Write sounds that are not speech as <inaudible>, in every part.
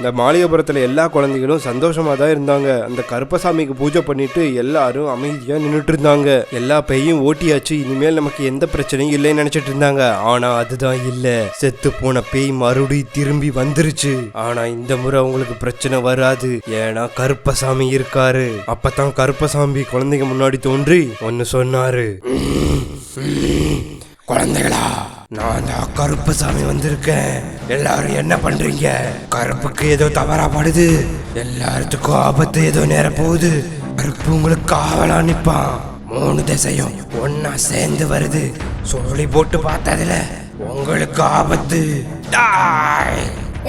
இந்த மாளிகைபுரத்தில் எல்லா குழந்தைகளும் சந்தோஷமாக தான் இருந்தாங்க. அந்த கருப்பசாமிக்கு பூஜை பண்ணிட்டு எல்லாரும் அமைதியாக நின்றுட்டு இருந்தாங்க. எல்லா பையும் ஓட்டியாச்சு. இனிமேல் நமக்கு எந்த பிரச்சனையும் இல்லைன்னு நினைச்சிட்டு இருந்தாங்க. ஆனா அதுதான் இல்ல. செத்து போன பேய் மறுபடியும் திரும்பி வந்துருச்சு. ஆனா இந்த முறை அவங்களுக்கு பிரச்சனை வராது. ஏன்னா கருப்பசாமி இருக்காரு. அப்பதான் கருப்பசாமி குழந்தைங்க முன்னாடி தோன்றி ஒன்னு சொன்னாரு. குழந்தைகளா? நான் தான் கருப்பசாமி வந்திருக்கேன். எல்லாரும் என்ன பண்றீங்க? கருப்புக்கு ஏதோ தவறா படுது. எல்லாத்துக்கும் ஆபத்து ஏதோ நேர போகுது. கருப்பு உங்களுக்கு காவலா நிப்பான். மூணு திசையும் ஒன்னா சேர்ந்து வருது. சொல்லி போட்டு பார்த்ததுல உங்களுக்கு ஆபத்து.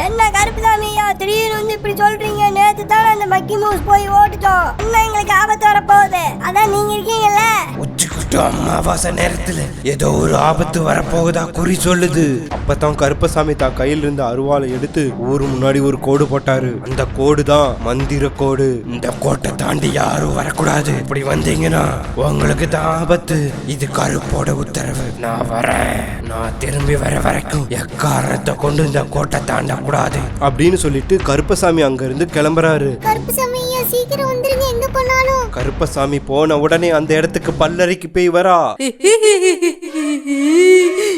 என்ன கருப்புசாமி ஐயா திடீர்னு வந்து இப்படி சொல்றீங்க. நேத்து தானே அந்த மக்கி மூஸ் போய் ஓட்டுட்டோம் இன்னும் எங்களுக்கு ஆபத்து வர போகுது. அதான் நீங்க இருக்கீங்கல்ல. உச்சி குட்டு அமாவாசை நேரத்துல ஏதோ ஒரு ஆபத்து வரப்போகுதா குறி சொல்லுது. அப்பதான் கருப்பசாமி தான் கையில இருந்த அருவாளை எடுத்து ஊரு முன்னாடி ஒரு கோடு போட்டாரு. அந்த கோடு தான் மந்திர கோடு. இந்த கோட்டை தாண்டி யாரும் வரக்கூடாது. இப்படி வந்தீங்கன்னா உங்களுக்கு தான் ஆபத்து. இது கருப்போட உத்தரவு. நான் வரேன். நான் திரும்பி வர வரைக்கும் எக்காரணத்தை கொண்டு இந்த கோட்டை தாண்ட கூடாது அப்படின்னு சொல்லிட்டு கருப்பசாமி அங்க இருந்து கிளம்புறாரு. கருப்புசாமி சீக்கிரம் வந்துருங்க. எங்க போனாலும். கருப்பசாமி போன உடனே அந்த இடத்துக்கு பல்லறைக்கு பேய் வரா.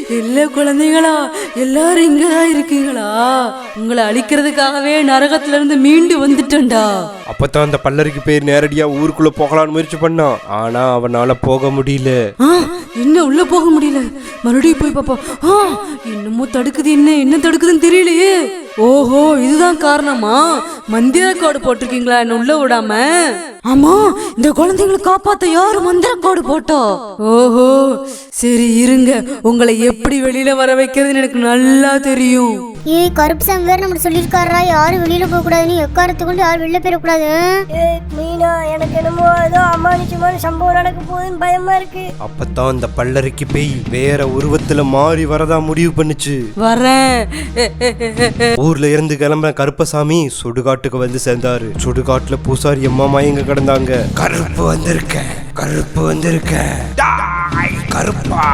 இல்ல குழந்தைகளா எல்லாரும் இங்கதான் இருக்கீங்களா? உங்களை அழிக்கிறதுக்காகவே நரகத்துல இருந்து மீண்டு வந்துட்டேன்டா. அப்பதான் அந்த பல்லருக்கு பேர் நேரடியா ஊருக்குள்ள போகலான்னு முயற்சி பண்ணான் ஆனா அவனால போக முடியல. என்ன உள்ள போக முடியல? மறுபடியும் போய் பாப்பா. ஆ, இன்னமும் தடுக்குது என்ன? என்ன தடுக்குதுன்னு தெரியலையே. ஓஹோ இதுதான் காரணமா? மந்திர கோடு போட்டிருக்கீங்களா? என்ன உள்ள விடாம? ஆமா இந்த குழந்தைங்களை காப்பாத்த யாரு மந்திர கோடு போட்டோ? ஓஹோ சரி இருங்க. உங்களை எப்படி வெளியில வர வைக்கிறதுன்னு எனக்கு நல்லா தெரியும். ஏய் கருப்புசாமி வேற நம்ம சொல்லியிருக்காரா யாரும் வெளியில போக கூடாதுன்னு எக்காரத்தை கொண்டு யாரும் வெளில போயிடக்கூடாது? ஏய், மீனா எனக்கு என்னமோ ஏதோ அம்மானிச்சமான சம்பவம் நடக்க போகுதுன்னு பயமா இருக்கு. அப்பதான் அந்த பல்லருக்கு பேய் வேற உருவத்துல மாறி வரதா முடிவு பண்ணுச்சு. வரேன். ஊர்ல இருந்து கிளம்ப கருப்பசாமி சுடுகாட்டுக்கு வந்து சேர்ந்தாரு. சுடுகாட்டுல பூசாரி அம்மா மயங்க கிடந்தாங்க. கருப்பு வந்திருக்க கருப்பு வந்திருக்க. கருப்பா.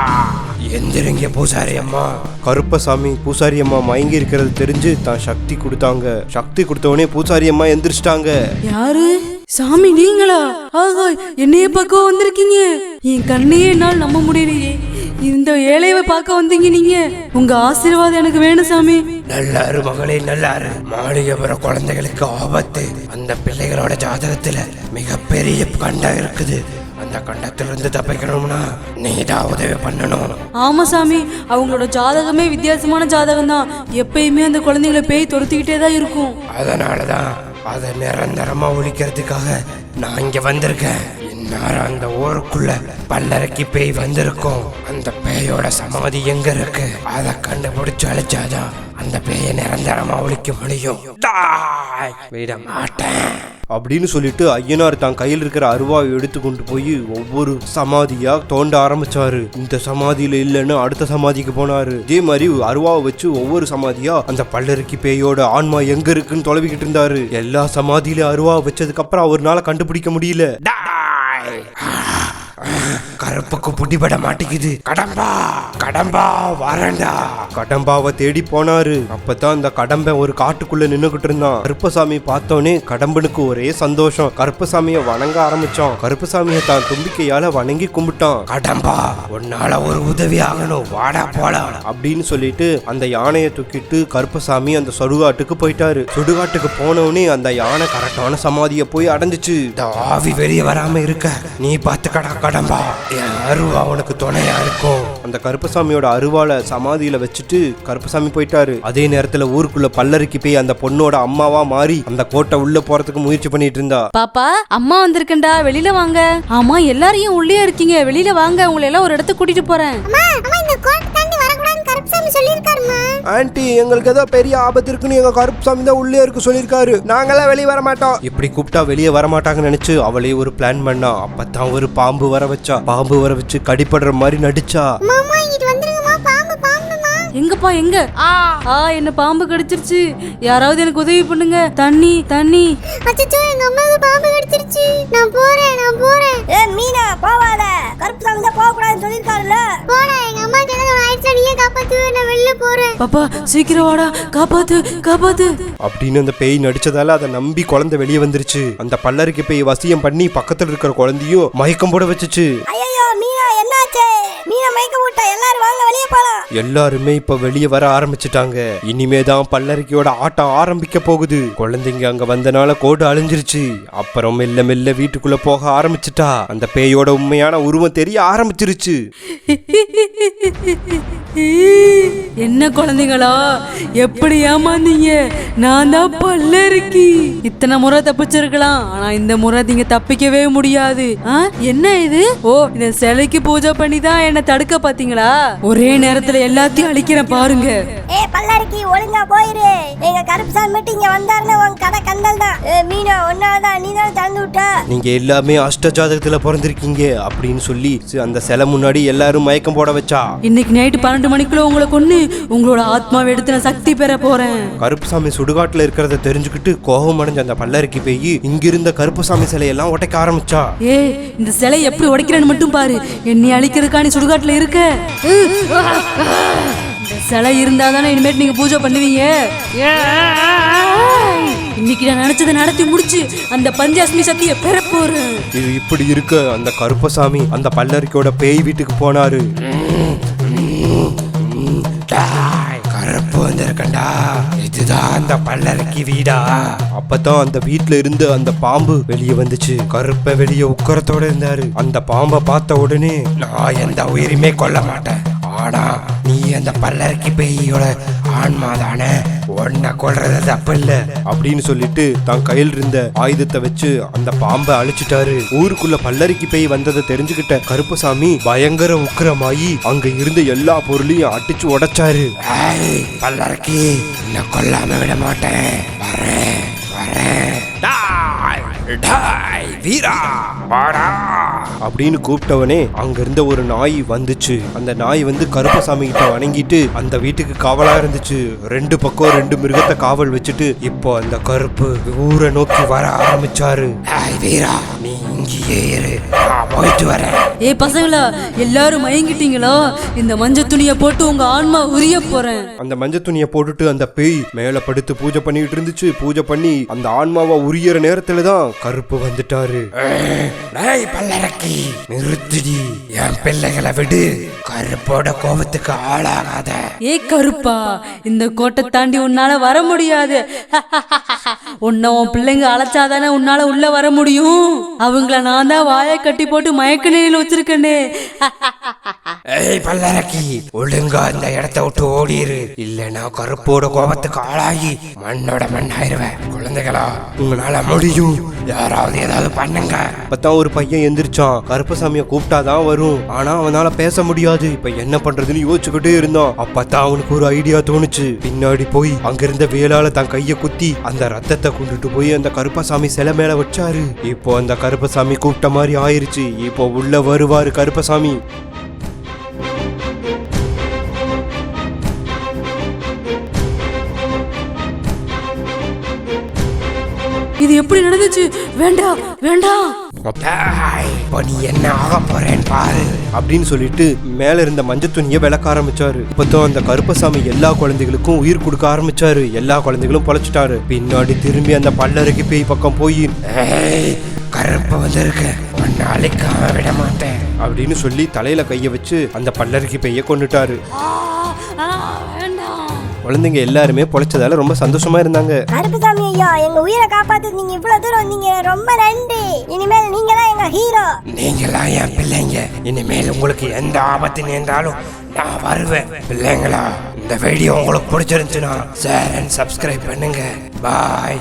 எந்திரிங்க பூசாரி அம்மா. கருப்பசாமி பூசாரி அம்மா மயங்கி இருக்கிறது தெரிஞ்சு தான் சக்தி கொடுத்தாங்க. சக்தி கொடுத்தவனே பூசாரி அம்மா எந்திரிச்சிட்டாங்க. யாரு? சாமி நீங்களா? ஆகா என்னைய பார்க்க வந்திருக்கீங்க. என் கண்ணையே என்னால் நம்ப முடியலையே. இந்த ஏழையை பார்க்க வந்தீங்க நீங்க. உங்க ஆசீர்வாதம் எனக்கு வேணும் சாமி. நல்லாரு மகளே நல்லாரு. மாளிகைபுர குழந்தைகளுக்கு ஆபத்து. அந்த பிள்ளைகளோட ஜாதகத்துல மிகப்பெரிய கண்டம் இருக்குது. அந்த கண்டத்திலிருந்து தப்பிக்கணும்னா நீ தான் உதவி பண்ணணும். ஆமா சாமி அவங்களோட ஜாதகமே வித்தியாசமான ஜாதகம் தான் எப்பயுமே அந்த குழந்தைங்களை பேய் துரத்திக்கிட்டே தான் இருக்கும். அதனாலதான் அதை நிரந்தரமா ஒழிக்கிறதுக்காக நான் இங்க வந்திருக்கேன். இந்நேரம் அந்த ஊருக்குள்ள பல்லறைக்கு பேய் வந்திருக்கும். அந்த பேயோட சமாதி எங்க இருக்கு? அதை கண்டுபிடிச்சு அழிச்சாதான் அந்த பேயை நிரந்தரமா ஒழிக்க முடியும். டாய், விட மாட்டேன். அப்படின்னு சொல்லிட்டு ஐயனார் தான் கையில் இருக்கிற அருவாவை எடுத்து கொண்டு போய் ஒவ்வொரு சமாதியா தோண்ட ஆரம்பிச்சாரு. இந்த சமாதியில இல்லைன்னு அடுத்த சமாதிக்கு போனாரு. இதே மாதிரி அருவாவை வச்சு ஒவ்வொரு சமாதியா அந்த பல்லருக்கு பேயோட ஆன்மா எங்க இருக்குன்னு தொலைவிக்கிட்டு இருந்தாரு. எல்லா சமாதியில அருவாவை வச்சதுக்கு அப்புறம் அவர்னால கண்டுபிடிக்க முடியல. கருப்புக்கு புடிபட மாட்டேங்குது. கடம்பா கடம்பா வரண்டா கடம்பாவை தேடி போனாரு. அப்பதான் அந்த கடம்பை ஒரு காட்டுக்குள்ள நின்னுகிட்டு இருந்தான். கருப்பசாமி பார்த்தோன்னே கடம்பனுக்கு ஒரே சந்தோஷம். கருப்பசாமிய வணங்க ஆரம்பிச்சான். கருப்பசாமிய தான் தும்பிக்கையால வணங்கி கும்பிட்டான். கடம்பா உன்னால ஒரு உதவி ஆகணும். வாடா போலாம். அப்படின்னு சொல்லிட்டு அந்த யானையை தூக்கிட்டு கருப்பசாமி அந்த சுடுகாட்டுக்கு போயிட்டாரு. சுடுகாட்டுக்கு போனவனே அந்த யானை கரெக்டான சமாதியை போய் அடைஞ்சிச்சு. ஆவி வெளியே வராம இருக்க. நீ பார்த்துக்கடா கடம்பா. என் அருவா உனக்கு துணையா இருக்கும் அந்த கருப்பசாமியோட அருவாளை சமாதியில வச்சுட்டு கருப்பசாமி போயிட்டாரு. அதே நேரத்துல ஊருக்குள்ள பல்லருக்கு போய் அந்த பொண்ணோட அம்மாவா மாறி அந்த கோட்டை உள்ள போறதுக்கு முயற்சி பண்ணிட்டு இருந்தா. பாப்பா அம்மா வந்திருக்கேன்டா வெளியில வாங்க. ஆமா எல்லாரையும் உள்ளே இருக்கீங்க. வெளியில வாங்க உங்களை எல்லாம் ஒரு இடத்துக்கு கூட்டிட்டு போறேன். ஆன்ட்டி எங்களுக்கு ஏதோ பெரிய ஆபத்து இருக்குன்னு எங்க கருப்புசாமி தான் உள்ளே இருக்கு சொல்லியிருக்காரு. நாங்கெல்லாம் வெளியே வர மாட்டோம். இப்படி கூப்பிட்டா வெளியே வர மாட்டாங்கன்னு நினைச்சு அவளே ஒரு பிளான் பண்ணா. அப்பதான் ஒரு பாம்பு வர வச்சா. பாம்பு வர வச்சு கடிப்படுற மாதிரி நடிச்சா. மாமா இங்கிட்டு வந்துருங்கம்மா. பாம்பு பாம்புமா எங்கப்பா எங்க? ஆ. ஆ என்ன பாம்பு கடிச்சிருச்சு. யாராவது எனக்கு உதவி பண்ணுங்க. தண்ணி தண்ணி. அச்சச்சோ எங்க அம்மாவுக்கு பாம்பு கடிச்சிருச்சு. நான் போறேன் நான் போறேன். ஏ மீனா போவாத. கருப்புசாமி தான் போக கூடாதுன்னு சொல்லியிருக்காருல்ல. போடா எங்க காப்பாத்து நான் வெளில போறேன். பாப்பா சீக்கிரம் வாடா. காப்பாத்து காப்பாத்து. அப்படின்னு அந்த பேய் நடிச்சதால அதை நம்பி குழந்தை வெளியே வந்துருச்சு. அந்த பல்லருக்கு பேய் வசியம் பண்ணி பக்கத்துல இருக்கிற குழந்தையும் மயக்கம் போட வச்சுச்சு. ஐயோ மீனா மயக்க விட்டா எல்லாரும் வாங்க வெளியே போலாம். எல்லாருமே இப்ப வெளியே வர ஆரம்பிச்சிட்டாங்க. இனிமே தான் பல்லரிக்கையோட ஆட்டம் ஆரம்பிக்க போகுது. குழந்தைங்க அங்க வந்தனால கோடு அழிஞ்சிருச்சு. அப்புறம் மெல்ல மெல்ல வீட்டுக்குள்ள போக ஆரம்பிச்சிட்டா. அந்த பேயோட உண்மையான உருவம் தெரிய ஆரம்பிச்சிருச்சு. என்ன குழந்தைங்களா எப்படி ஏமாந்தீங்க? நான் தான் பல்லருக்கி. இத்தனை முறை தப்பிச்சிருக்கலாம். ஆனா இந்த முறை நீங்க தப்பிக்கவே முடியாது? என்ன இது? ஓ இந்த சிலைக்கு பூஜை பண்ணி தான் என்ன தடுக்க பாத்தீங்களா? ஒரே நேரத்துல எல்லாத்தையும் அழிக்கிறேன் பாருங்க. ஏ பல்லாரிக்கு ஒழுங்கா போயிரு. எங்க கருப்புசாமி மட்டும் இங்க வந்தாருன்னா உன் கடை கந்தல் தான். ஏ மீனா ஒன்னாதான் நீ தான் திறந்து விட்ட. நீங்க எல்லாமே அஷ்டஜாதகத்துல பிறந்திருக்கீங்க அப்படின்னு சொல்லி சி- அந்த சிலை முன்னாடி எல்லாரும் மயக்கம் போட வச்சா? இன்னைக்கு நைட்டு பன்னெண்டு மணிக்குள்ள உங்களை கொன்னு உங்களோட ஆத்மாவை எடுத்து நான் சக்தி பெற போறேன். கருப்புசாமி சுடுகாட்டுல இருக்கிறத தெரிஞ்சுக்கிட்டு கோபம் அடைஞ்ச அந்த பல்லருக்கு பேய் இங்கிருந்த கருப்புசாமி சிலையெல்லாம் உடைக்க ஆரம்பிச்சா? ஏ இந்த சிலை எப்படி உடைக்கிறேன்னு மட்டும் பாரு. என்னை அழிக்கிறதுக்கா நீ சுடுகாட்டுல இருக்க? சிலை இருந்தா தானே இனிமேட்டு நீங்க பூஜை பண்ணுவீங்க? இன்னைக்கு நான் நினைச்சதை நடத்தி முடிச்சு அந்த பஞ்சாஸ்மி சக்தியை பெற போறேன் இது இப்படி இருக்க அந்த கருப்பசாமி அந்த பல்லரிக்கோட பேய் வீட்டுக்கு போனாரு. இதுதான் அந்த பல்லறைக்கு வீடா. அப்பதான் அந்த வீட்ல இருந்து அந்த பாம்பு வெளியே வந்துச்சு. கருப்ப வெளியே உக்கரத்தோட இருந்தாரு. அந்த பாம்பை பார்த்த உடனே நான் எந்த உயிருமே கொல்ல மாட்டேன். ஆனா நீ அந்த பல்லறைக்கு பேயோட ஆன்மா தானே உன்னை கொல்றது தப்பு இல்ல அப்படின்னு சொல்லிட்டு தான் கையில் இருந்த ஆயுதத்தை வச்சு அந்த பாம்பை அழிச்சிட்டாரு. ஊருக்குள்ள பல்லரிக்கு பேய் வந்ததை தெரிஞ்சுக்கிட்ட கருப்பசாமி பயங்கர உக்கிரமாயி அங்க இருந்த எல்லா பொருளையும் அடிச்சு உடைச்சாரு. பல்லருக்கு என்ன கொல்லாம விட மாட்டேன். வரேன். வீரா வாடா. அப்படின்னு கூப்பிட்டவனே அங்க இருந்த ஒரு நாய் வந்துச்சு. அந்த நாய் வந்து கருப்பசாமி கிட்ட வணங்கிட்டு அந்த வீட்டுக்கு காவலா இருந்துச்சு. ரெண்டு பக்கம் ரெண்டு மிருகத்தை காவல் வச்சுட்டு இப்போ அந்த கருப்பு ஊரை நோக்கி வர ஆரம்பிச்சாரு. வீரா. இங்கேயே இரு. நான் போயிட்டு வரேன். ஏ பசங்களா எல்லாரும் மயங்கிட்டீங்களா? இந்த மஞ்சள் துணியை போட்டு உங்க ஆன்மா உரிய போறேன். அந்த மஞ்சள் துணியை போட்டுட்டு அந்த பேய் மேல படுத்து பூஜை பண்ணிட்டு இருந்துச்சு. பூஜை பண்ணி அந்த ஆன்மாவை உரியற நேரத்துல தான் கருப்பு வந்துட்டாரு. டேய் பல்லரக்கி நிறுத்துடி. என் பிள்ளைகளை விடு. கருப்போட கோபத்துக்கு ஆளாகாத. ஏ கருப்பா இந்த கோட்டை தாண்டி உன்னால வர முடியாது. <laughs> உன்னை உன் பிள்ளைங்க அழைச்சாதானே உன்னால உள்ள வர முடியும்? அவங்கள நான் தான் வாயை கட்டி போட்டு மயக்க நிலையில் வச்சிருக்கேனே. <laughs> ஏய் பல்லரக்கி ஒழுங்கா இந்த இடத்த விட்டு ஓடிரு. இல்லைன்னா கருப்போட கோபத்துக்கு ஆளாகி மண்ணோட மண்ணாயிருவேன் குழந்தைகளா உங்களால முடியும். யாராவது ஏதாவது பண்ணுங்க. அப்பதான் ஒரு பையன் எந்திரிச்சான். கருப்பசாமியை கூப்பிட்டாதான் வரும். ஆனா அவனால பேச முடியாது. இப்ப என்ன பண்றதுன்னு யோசிச்சுக்கிட்டே இருந்தான். அப்பதான் அவனுக்கு ஒரு ஐடியா தோணுச்சு. பின்னாடி போய் அங்கிருந்த வேலால தன் கைய குத்தி அந்த ரத்தத்தை கொண்டுட்டு போய் அந்த கருப்பசாமி சிலை மேல வச்சாரு. இப்போ அந்த கருப்பசாமி கூப்பிட்ட மாதிரி ஆயிருச்சு. இப்போ உள்ள வருவாரு கருப்பசாமி. இது எப்படி நடந்துச்சு? வேண்டாம் வேண்டாம் இப்போ நீ என்ன ஆக போறேன்னு பாரு. அப்படின்னு சொல்லிட்டு மேல இருந்த மஞ்சள் துணியை விளக்க ஆரம்பிச்சாரு. இப்பதான் அந்த கருப்பசாமி எல்லா குழந்தைகளுக்கும் உயிர் கொடுக்க ஆரம்பிச்சாரு. எல்லா குழந்தைகளும் பொழைச்சிட்டாரு. பின்னாடி திரும்பி அந்த பல்லறைக்கு பேய் பக்கம் போய் கருப்பு வந்திருக்க. அழைக்காம விட மாட்டேன் அப்படின்னு சொல்லி தலையில கைய வச்சு அந்த பல்லறைக்கு பேய கொண்டுட்டாரு குழந்தைங்க எல்லாருமே பொழைச்சதால ரொம்ப சந்தோஷமா இருந்தாங்க. கருப்புசாமி ஐயா எங்க உயிரை காப்பாத்து நீங்க இவ்வளவு தூரம் வந்தீங்க. ரொம்ப நன்றி. இனிமேல் நீங்க தான் எங்க ஹீரோ நீங்களாம் என் பிள்ளைங்க. இனிமேல் உங்களுக்கு எந்த ஆபத்து நேர்ந்தாலும் நான் வருவேன். பிள்ளைங்களா இந்த வீடியோ உங்களுக்கு பிடிச்சிருந்துச்சுன்னா ஷேர் அண்ட் சப்ஸ்கிரைப் பண்ணுங்க. பாய்